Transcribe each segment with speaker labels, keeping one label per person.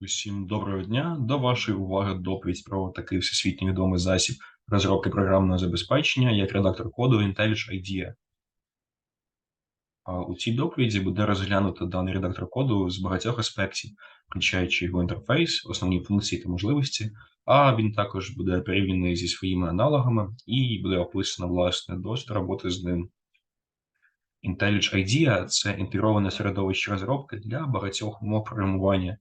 Speaker 1: Усім доброго дня. До вашої уваги доповідь про такий всесвітньо відомий засіб розробки програмного забезпечення, як редактор коду IntelliJ IDEA. У цій доповіді буде розглянуто даний редактор коду з багатьох аспектів, включаючи його інтерфейс, основні функції та можливості, а він також буде порівняний зі своїми аналогами і буде описано власне досвід роботи з ним. IntelliJ IDEA – це інтегроване середовище розробки для багатьох мов програмування.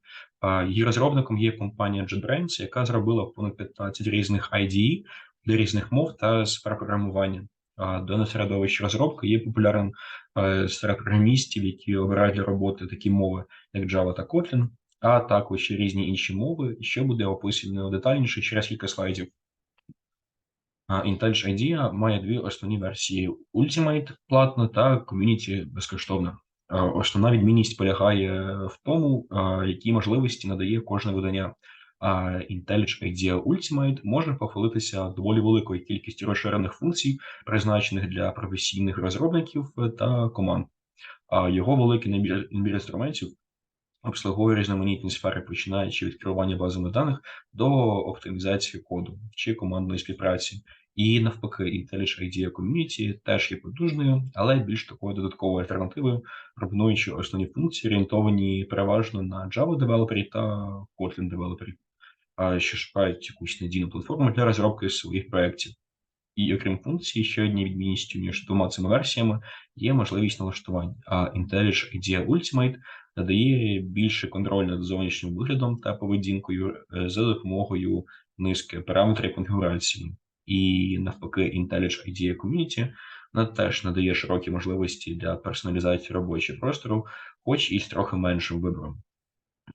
Speaker 1: Її розробником є компанія JetBrains, яка зробила понад 15 різних IDE для різних мов та сфер програмування. Дане середовище розробки є популярним серед програмістів, які обирають для роботи такі мови, як Java та Kotlin, а також різні інші мови, що буде описано детальніше через кілька слайдів. IntelliJ IDEA має дві основні версії: Ultimate платно та Community безкоштовно. Основна відмінність полягає в тому, які можливості надає кожне видання. А IntelliJ IDEA Ultimate може похвалитися доволі великою кількістю розширених функцій, призначених для професійних розробників та команд. А його великий набір інструментів обслуговує різноманітні сфери, починаючи від керування базами даних до оптимізації коду чи командної співпраці. І навпаки, IntelliJ IDEA Community теж є потужною, але більш такою додатковою альтернативою, пропонуючи основні функції, орієнтовані переважно на Java девелопері та Kotlin девелопері, що шукають якусь надійну платформу для розробки своїх проєктів. І окрім функцій, ще однією відмінністю між двома цими версіями є можливість налаштувань. А IntelliJ IDEA Ultimate надає більше контроль над зовнішнім виглядом та поведінкою е, за допомогою низки параметрів конфігурації. І навпаки, IntelliJ IDEA Community вона теж надає широкі можливості для персоналізації робочого простору, хоч і з трохи меншим вибором.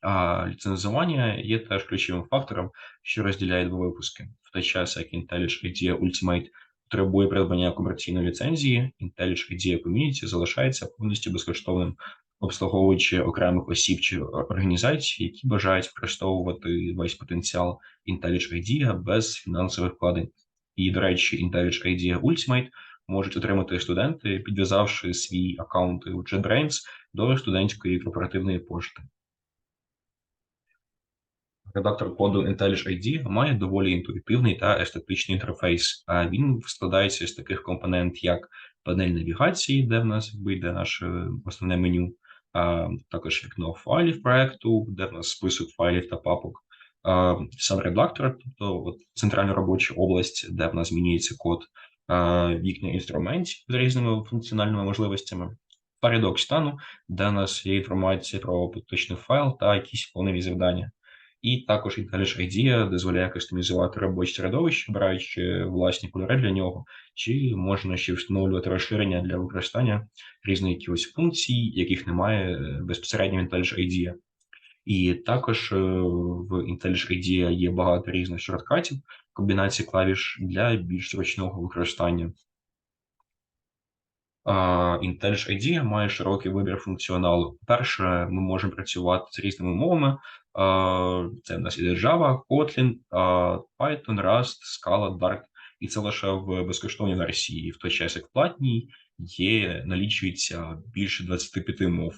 Speaker 1: А ліцензування є теж ключовим фактором, що розділяє два випуски. В той час, як IntelliJ IDEA Ultimate потребує придбання комерційної ліцензії, IntelliJ IDEA Community залишається повністю безкоштовним, обслуговуючи окремих осіб чи організацій, які бажають використовувати весь потенціал IntelliJ IDEA без фінансових вкладень. І, до речі, IntelliJ IDEA Ultimate можуть отримати студенти, підв'язавши свій аккаунт у JetBrains до студентської корпоративної пошти. Редактор коду IntelliJ IDEA має доволі інтуїтивний та естетичний інтерфейс. А він складається з таких компонент, як панель навігації, де в нас вийде наше основне меню, також вікно файлів проекту, де в нас список файлів та папок. Сам редактор, тобто от центральна робоча область, де в нас змінюється код, вікна інструментів з різними функціональними можливостями, парадокс стану, де у нас є інформація про поточний файл та якісь планові завдання. І також IntelliJ IDEA дозволяє кастомізувати робоче середовище, обираючи власні кольори для нього, чи можна ще встановлювати розширення для використання різних якихось функцій, яких немає безпосередньо в IntelliJ IDEA. І також в IntelliJ IDEA є багато різних шорткатів, комбінацій клавіш для більш зручного використання. IntelliJ IDEA має широкий вибір функціоналу. Перше, ми можемо працювати з різними мовами. Це в нас іде Java, Kotlin, Python, Rust, Scala, Dart. І це лише в безкоштовній версії. В той час, як в платній, є налічується більше 25 мов.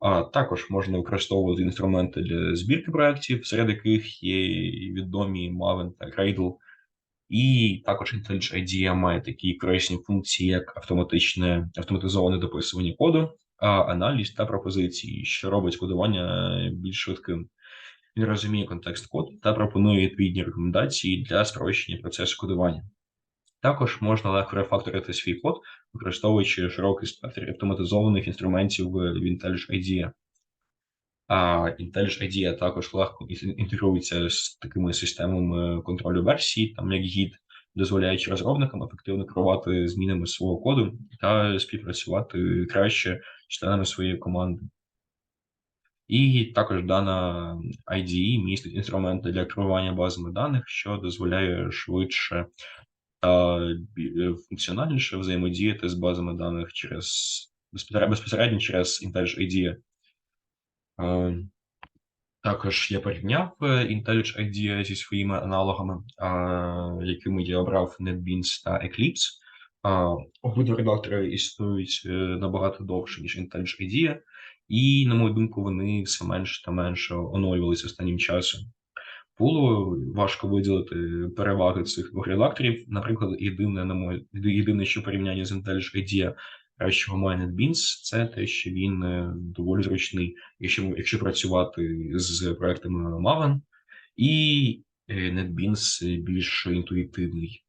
Speaker 1: А також можна використовувати інструменти для збірки проєктів, серед яких є відомі Maven та Gradle. І також IntelliJ IDEA має такі корисні функції, як автоматичне автоматизоване дописування коду, аналіз та пропозиції, що робить кодування більш швидким. Він розуміє контекст коду та пропонує відповідні рекомендації для спрощення процесу кодування. Також можна легко рефакторити свій код, використовуючи широкий спектр автоматизованих інструментів в IntelliJ IDEA. А IntelliJ IDEA також легко інтегрується з такими системами контролю версій, там як Git, дозволяючи розробникам ефективно керувати змінами свого коду та співпрацювати краще з членами своєї команди. І також дана IDE містить інструменти для керування базами даних, що дозволяє швидше та функціональніше взаємодіяти з базами даних через безпосередньо через IntelliJ IDEA. Також я порівняв IntelliJ IDEA зі своїми аналогами, якими я обрав NetBeans та Eclipse. Обидва редактори існують набагато довше, ніж IntelliJ IDEA, і, на мою думку, вони все менше та менше оновлювалися останнім часом. Було важко виділити переваги цих двох редакторів. Наприклад, єдине, на моє єдине, що порівняння з IntelliJ IDEA кращого має NetBeans, це те, що він е, доволі зручний, якщо якщо працювати з проектами Maven, і е, NetBeans більш інтуїтивний.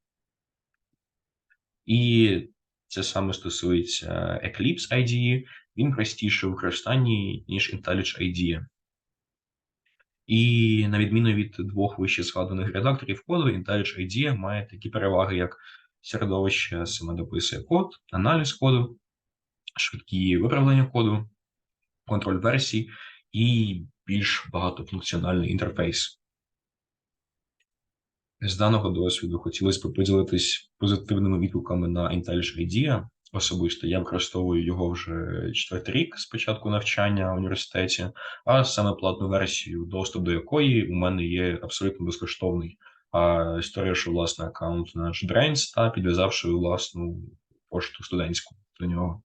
Speaker 1: І це саме стосується Eclipse IDE, він простіше в використанні, ніж IntelliJ IDEA. І на відміну від двох вище згаданих редакторів коду, IntelliJ IDEA має такі переваги, як середовище саме дописує код, аналіз коду, швидкі виправлення коду, контроль версій і більш багатофункціональний інтерфейс. З даного досвіду хотілося б поділитись позитивними відгуками на IntelliJ IDEA. Особисто я використовую його вже четвертий рік з початку навчання в університеті, а саме платну версію, доступ до якої у мене є абсолютно безкоштовний. Створивши власний аккаунт на JetBrains та підв'язавши власну пошту студентську до нього.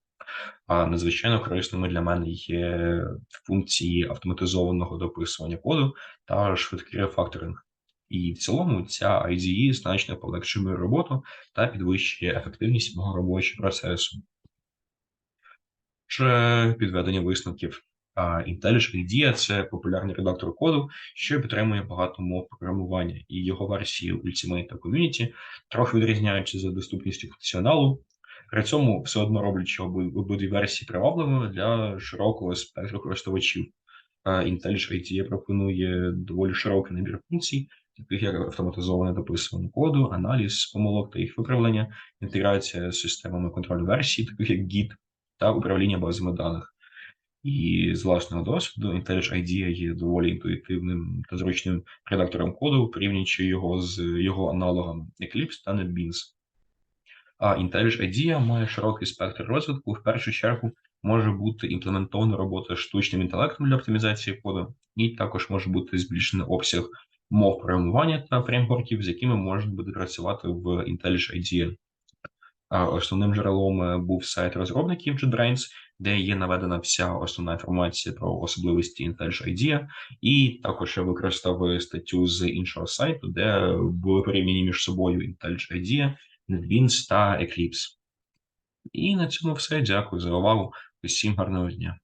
Speaker 1: А надзвичайно корисними для мене є функції автоматизованого дописування коду та швидкий рефакторинг. І в цілому ця IDE значно полегшує мою роботу та підвищує ефективність мого робочого процесу. Ще підведення висновків. IntelliJ IDEA – це популярний редактор коду, що підтримує багато мов програмування, і його версії Ultimate та Community трохи відрізняються за доступністю функціоналу. При цьому все одно роблячи обидві версії привабливими для широкого спектру користувачів. IntelliJ IDEA пропонує доволі широкий набір функцій, таких як автоматизоване дописування коду, аналіз помилок та їх виправлення, інтеграція з системами контролю версій, таких як Git, та управління базами даних. І з власного досвіду IntelliJ IDEA є доволі інтуїтивним та зручним редактором коду, порівнюючи його з його аналогами Eclipse та NetBeans. А IntelliJ IDEA має широкий спектр розвитку. В першу чергу може бути імплементована робота штучним інтелектом для оптимізації коду, і також може бути збільшений обсяг мов програмування та фреймворків, з якими можна буде працювати в IntelliJ IDEA. Основним джерелом е, був сайт розробників JetBrains, де є наведена вся основна інформація про особливості IntelliJ IDEA, і також я використав статтю з іншого сайту, де були порівняні між собою IntelliJ IDEA, NetBeans та Eclipse. І на цьому все. Дякую за увагу. Усім гарного дня.